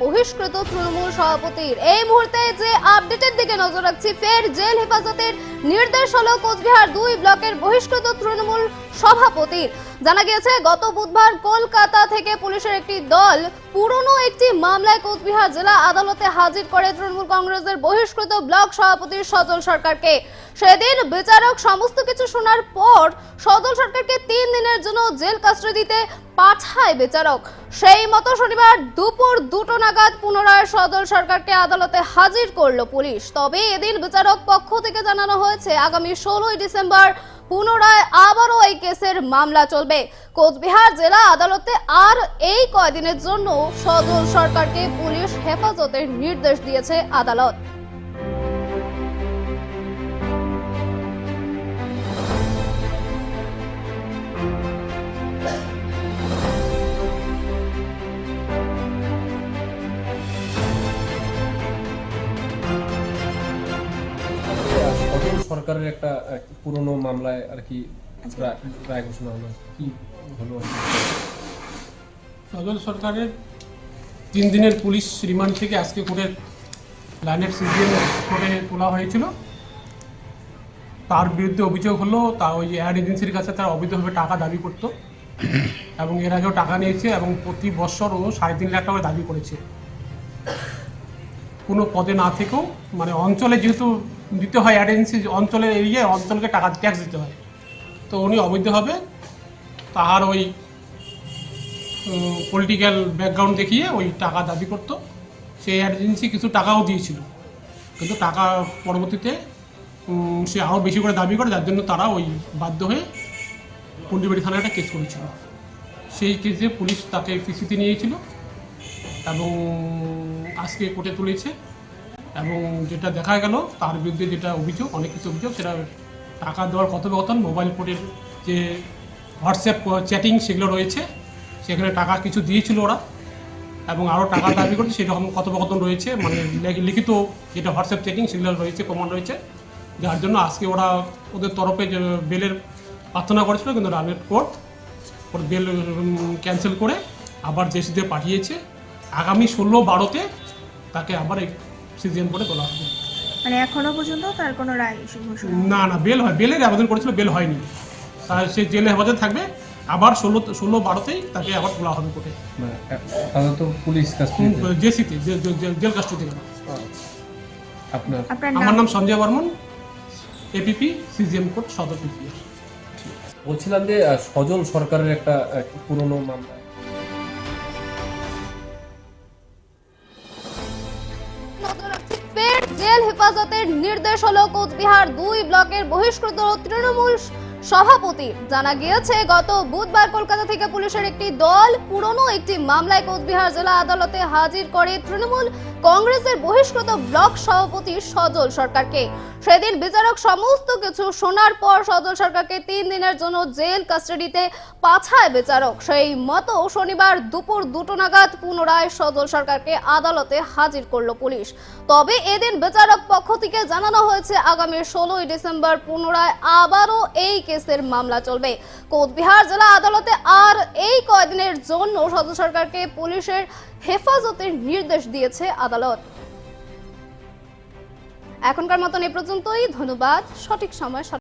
বহিষ্কৃত তৃণমূল সভাপতির। এই মুহূর্তে যে আপডেটের দিকে নজর রাখছি, ফের জেল হেফাজতের নির্দেশ হলো কোচবিহার দুই ব্লকের বহিষ্কৃত তৃণমূল সভাপতির। জানা গিয়েছে, গত বুধবার কলকাতা থেকে পুলিশের একটি দল পুরনো একটি মামলায় কোচবিহার জেলা আদালতে হাজির করে তৃণমূল কংগ্রেসের বহিষ্কৃত ব্লক সভাপতি সজল সরকারকে। সেদিন বিচারক সমস্ত কিছু শোনার পর সদল সরকারকে তিন দিনের জন্য জেল কাস্টডিতে পাঠায় বিচারক। সেই মতো শনিবার দুপুর দুটো নাগাদ পুনরায় সদল সরকারকে আদালতে হাজির করল পুলিশ। তবে এদিন বিচারক পক্ষ থেকে জানানো হয়েছে, আগামী ষোলোই ডিসেম্বর পুনরায় আবারও এই কেসের মামলা চলবে। কোচবিহার জেলা আদালতে আর এই কয়দিনের জন্য সদল সরকারকে পুলিশ হেফাজতের নির্দেশ দিয়েছে আদালত। সরকারের একটা পুরনো মামলায় আর কি রায়- রায় ঘোষণা হলো। কি হলো? সজল সরকারের তিন দিনের পুলিশ রিমান্ড থেকে আজকে কোর্টের লাইনের সিজিএম কোর্টে তোলা হয়েছিল। তার বিরুদ্ধে অভিযোগ হলো তা ওই অ্যাড এজেন্সির কাছে তারা অবৈধভাবে টাকা দাবি করত। এবং এর আগেও টাকা নিয়েছে এবং প্রতি বছর ও সাড়ে তিন লাখ টাকা দাবি করেছে। কোনো পদে না থেকেও মানে অঞ্চলে যেহেতু দিতে হয় এজেন্সি অঞ্চলের এরিয়ায় অঞ্চলকে টাকা ট্যাক্স দিতে হয়। তো উনি অবৈধভাবে তাহার ওই পলিটিক্যাল ব্যাকগ্রাউন্ড দেখিয়ে ওই টাকা দাবি করতো। সেই এজেন্সি কিছু টাকাও দিয়েছিল। কিন্তু টাকা পরবর্তীতে সে আরও বেশি করে দাবি করে, যার জন্য তারা ওই বাধ্য হয়ে পন্ডিবাড়ি থানায় একটা কেস করেছিল। সেই কেসে পুলিশ তাকে পিসিতে নিয়েছিল এবং আজকে কোর্টে তুলেছে এবং যেটা দেখা গেল, তার বিরুদ্ধে যেটা অভিযোগ, অনেক কিছু অভিযোগ, সেটা টাকা দেওয়ার কথোপকথন, মোবাইল ফোনের যে হোয়াটসঅ্যাপ চ্যাটিং সেগুলো রয়েছে, সেখানে টাকা কিছু দিয়েছিল ওরা এবং আরও টাকা দাবি করছে, সেরকম কথোপকথন রয়েছে। মানে লিখিত যেটা হোয়াটসঅ্যাপ চ্যাটিং সেগুলো রয়েছে, প্রমাণ রয়েছে। যার জন্য আজকে ওরা ওদের তরফে বেলের প্রার্থনা করেছিল, কিন্তু রানের কোর্ট ওর বেল ক্যান্সেল করে আবার জেসিতে পাঠিয়েছে। আগামী ষোলো বারোতে তাকে আবার এই সিজিএম করে তোলা হবে। মানে এখনও পর্যন্ত তার কোনো রায় ঘোষণা না না বেল হয় বেলের আবেদন করেছিল বেল হয়নি। তার সে জেলে হেফাজতে থাকবে আবার ষোলো ষোলো বারোতেই তাকে আবার তোলা হবে কোর্টে। মানে আপাতত পুলিশ জেসিতে জেল কাস্টডি আপনার আপনার আমার নাম? Sanjay Barman APP CJM court সদর পিপিএস বলছিলাম যে সজল সরকারের একটা পুরনো মামলা। ফের জেল হেফাজতের নির্দেশ হলো কোচবিহার দুই ব্লকের বহিষ্কৃত তৃণমূল সভাপতি। জানা গিয়েছে, গত বুধবার কলকাতা থেকে পুলিশের একটি দল পুরনো একটি মামলায় কোচবিহার জেলা আদালতে হাজির করে তৃণমূল কংগ্রেসের বহিষ্কৃত ব্লক সভাপতি সজল সরকারকে। সেদিন বিচারক সমস্ত কিছু শোনার পর সজল সরকারকে তিন দিনের জন্য জেল কাস্টাডিতে পাঠায় বিচারক। সেই মতো শনিবার দুপুর দুটো নাগাদ পুনরায় সজল সরকারকে আদালতে হাজির করল পুলিশ। তবে এদিন বিচারক পক্ষ থেকে জানানো হয়েছে, আগামী ষোলোই ডিসেম্বর পুনরায় আবারও এই কেসের মামলা চলবে। কোচবিহার জেলা আদালতে আর এই কয়দিনের জন্য সদ্য সরকারকে পুলিশের হেফাজতের নির্দেশ দিয়েছে আদালত। এখনকার মতন এ পর্যন্তই। ধন্যবাদ। সঠিক সময়